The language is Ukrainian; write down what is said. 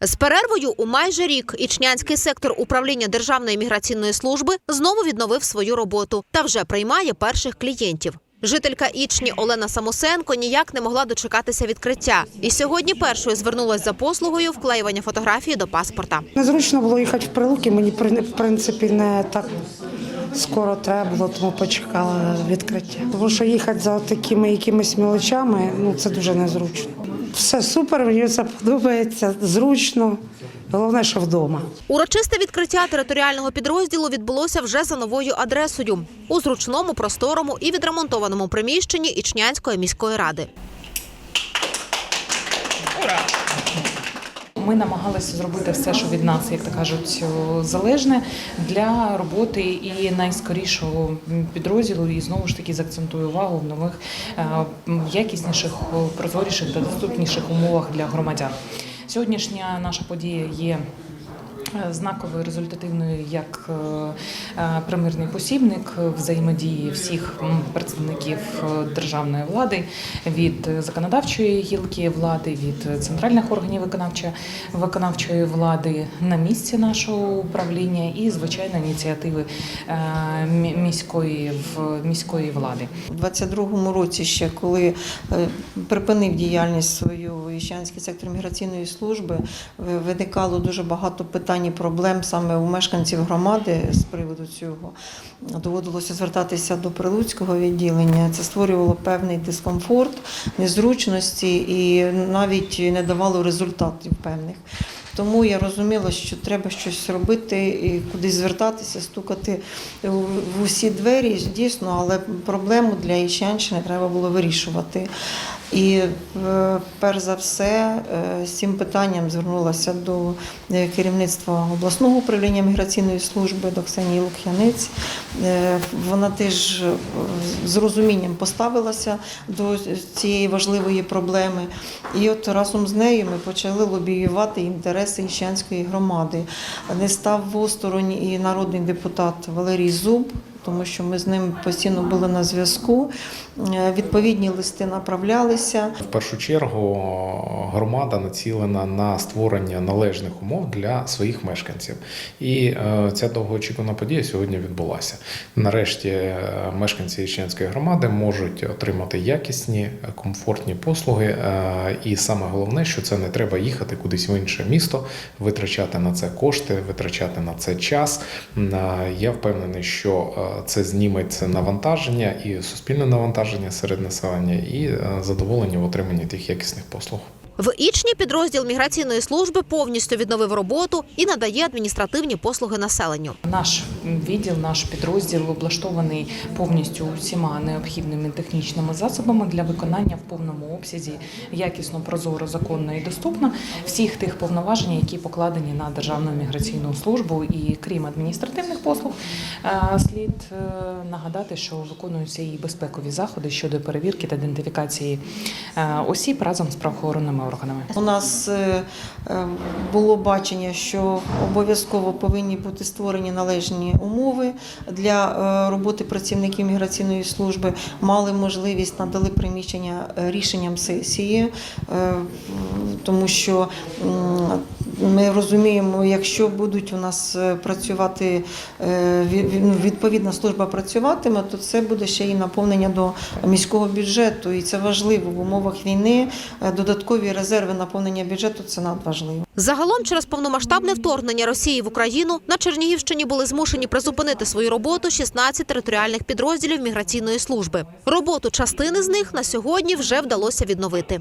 З перервою у майже рік Ічнянський сектор управління Державної міграційної служби знову відновив свою роботу та вже приймає перших клієнтів. Жителька Ічні Олена Самосенко ніяк не могла дочекатися відкриття, і сьогодні першою звернулась за послугою вклеювання фотографії до паспорта. Незручно було їхати в Прилуки, мені в принципі не так скоро треба було, тому почекала відкриття. Тому що їхати за такими якимись мілочами, ну це дуже незручно. Все супер, мені це подобається, зручно. Головне, що вдома. Урочисте відкриття територіального підрозділу відбулося вже за новою адресою у зручному, просторому і відремонтованому приміщенні Ічнянської міської ради. Ми намагалися зробити все, що від нас, як то кажуть, залежне для роботи і найскорішого підрозділу. І знову ж таки заакцентую увагу в нових е, якісніших, прозоріших та доступніших умовах для громадян. Сьогоднішня наша подія є. Е, Знаковою результативною як е, е, примирний посібник взаємодії всіх представників державної влади від законодавчої гілки влади, від центральних органів виконавчої виконавчої влади на місці нашого управління і звичайно ініціативи міської в міської влади. У 22-му році, ще коли припинив діяльність свою Іщанський сектор міграційної служби, виникало дуже багато питань і проблем саме у мешканців громади з приводу цього. Доводилося звертатися до прилуцького відділення. Це створювало певний дискомфорт, незручності і навіть не давало результатів певних. Тому я розуміла, що треба щось робити і кудись звертатися, стукати в усі двері, дійсно, але проблему для Іщанщини треба було вирішувати. І е, перш за все е, з цим питанням звернулася до е, керівництва обласного управління міграційної служби до Ксенії Лук'яниць. Е, Вона теж з розумінням поставилася до цієї важливої проблеми. І от разом з нею ми почали лобіювати інтереси Іщанської громади. Не став осторонь і народний депутат Валерій Зуб. Тому що ми з ним постійно були на зв'язку. Е, Відповідні листи направлялися. В першу чергу громада націлена на створення належних умов для своїх мешканців. І е, ця довгоочікувана подія сьогодні відбулася. Нарешті е, мешканці Ічнянської громади можуть отримати якісні, е, комфортні послуги. е, І саме головне, що це не треба їхати кудись в інше місто, витрачати на це кошти, витрачати на це час. Е, Я впевнений, що це зніметься навантаження і суспільне навантаження серед населення, і е, задоволення в отриманні тих якісних послуг. В Ічні підрозділ міграційної служби повністю відновив роботу і надає адміністративні послуги населенню. Наш відділ, наш підрозділ облаштований повністю усіма необхідними технічними засобами для виконання в повному обсязі якісно, прозоро, законно і доступно всіх тих повноважень, які покладені на Державну міграційну службу. І крім адміністративних послуг, е, слід е, нагадати, що виконуються і безпекові заходи щодо перевірки та ідентифікації е, осіб разом з правоохоронними органами. У нас е, е, було бачення, що обов'язково повинні бути створені належні умови для е, роботи працівників міграційної служби. Мали можливість надали приміщення рішенням сесії, тому що ми розуміємо, якщо будуть у нас е, працювати е, ну, відповідна служба працюватиме, то це буде ще і наповнення до міського бюджету, і це важливо в умовах війни. Е, Додаткові резерви наповнення бюджету це надважливо. Загалом, через повномасштабне вторгнення Росії в Україну на Чернігівщині були змушені призупинити свою роботу 16 територіальних підрозділів міграційної служби. Роботу частини з них на сьогодні вже вдалося відновити.